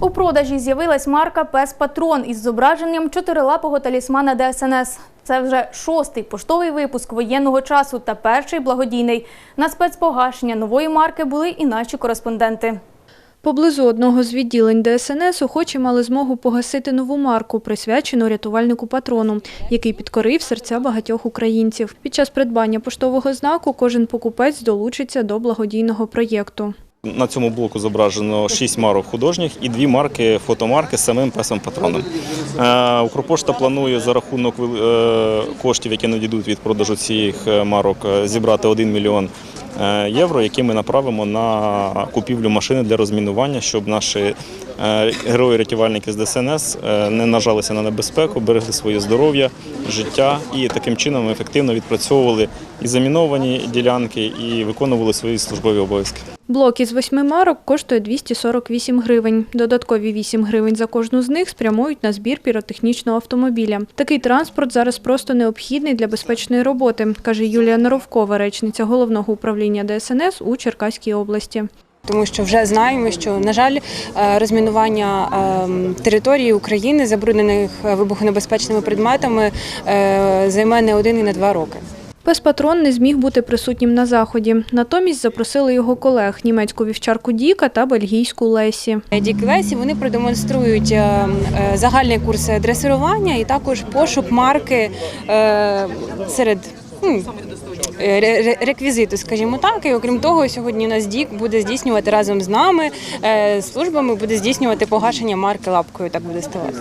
У продажі з'явилась марка Пес Патрон із зображенням чотирилапого талісмана ДСНС. Це вже шостий поштовий випуск воєнного часу та перший благодійний. На спецпогашення нової марки були і наші кореспонденти. Поблизу одного з відділень ДСНС охочі мали змогу погасити нову марку, присвячену рятувальнику патрону, який підкорив серця багатьох українців. Під час придбання поштового знаку кожен покупець долучиться до благодійного проєкту. На цьому блоку зображено шість марок художніх і дві марки, фотомарки з самим песом патроном. Е, Укрпошта планує за рахунок е, коштів, які надійдуть від продажу цих е, марок, зібрати 1 мільйон євро, які ми направимо на купівлю машини для розмінування, щоб наші герої-рятувальники з ДСНС не нажалися на небезпеку, берегли своє здоров'я, життя і таким чином ефективно відпрацьовували і заміновані ділянки, і виконували свої службові обов'язки. Блок із восьми марок коштує 248 гривень. Додаткові 8 гривень за кожну з них спрямують на збір піротехнічного автомобіля. Такий транспорт зараз просто необхідний для безпечної роботи, каже Юлія Наровкова, речниця головного управління ДСНС у Черкаській області. Тому що вже знаємо, що на жаль, е, розмінування ем, території України, забруднених е, вибухонебезпечними предметами, е, займе не один і не два роки. Пес-патрон не зміг бути присутнім на заході. Натомість запросили його колег – німецьку вівчарку Діка та бельгійську Лесі. Діки Лесі вони продемонструють е, е, загальний курс дресирування і також пошук марки е, серед. ре- Реквізиту, скажімо так, і окрім того, сьогодні у нас Дік буде здійснювати разом з нами службами, буде здійснювати погашення марки лапкою. Так буде ставати.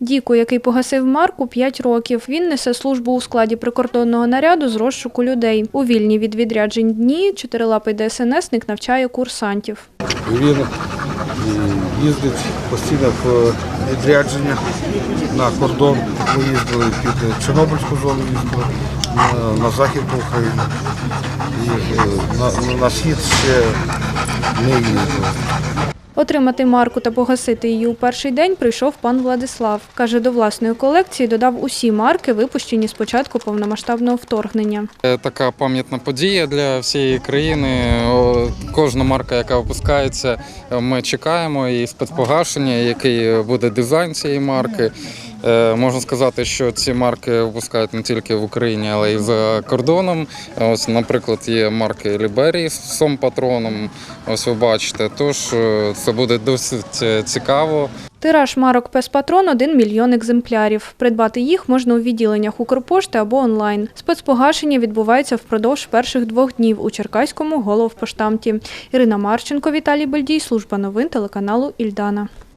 Діку, який погасив марку 5 років, він несе службу у складі прикордонного наряду з розшуку людей. У вільні від відряджень дні чотирилапий ДСНСник навчає курсантів. Він їздить постійно в відрядження на кордон. Ми їздили під Чорнобильську зону, їздили на, на захід України. І е, на, на схід ще не їздили. Отримати марку та погасити її у перший день прийшов пан Владислав. Каже, до власної колекції додав усі марки, випущені з початку повномасштабного вторгнення. Така пам'ятна подія для всієї країни. Кожна марка, яка випускається, ми чекаємо і спецпогашення, який буде дизайн цієї марки. Е, Можна сказати, що ці марки випускають не тільки в Україні, але й за кордоном. Ось, наприклад, є марки Ліберії з псом патроном. Ось ви бачите. Тож е, це буде досить е, цікаво. Тираж марок Пес-Патрон – 1 мільйон екземплярів. Придбати їх можна у відділеннях Укрпошти або онлайн. Спецпогашення відбувається впродовж перших двох днів у Черкаському головпоштамті. Ірина Марченко, Віталій Бельдій, служба новин телеканалу Ільдана.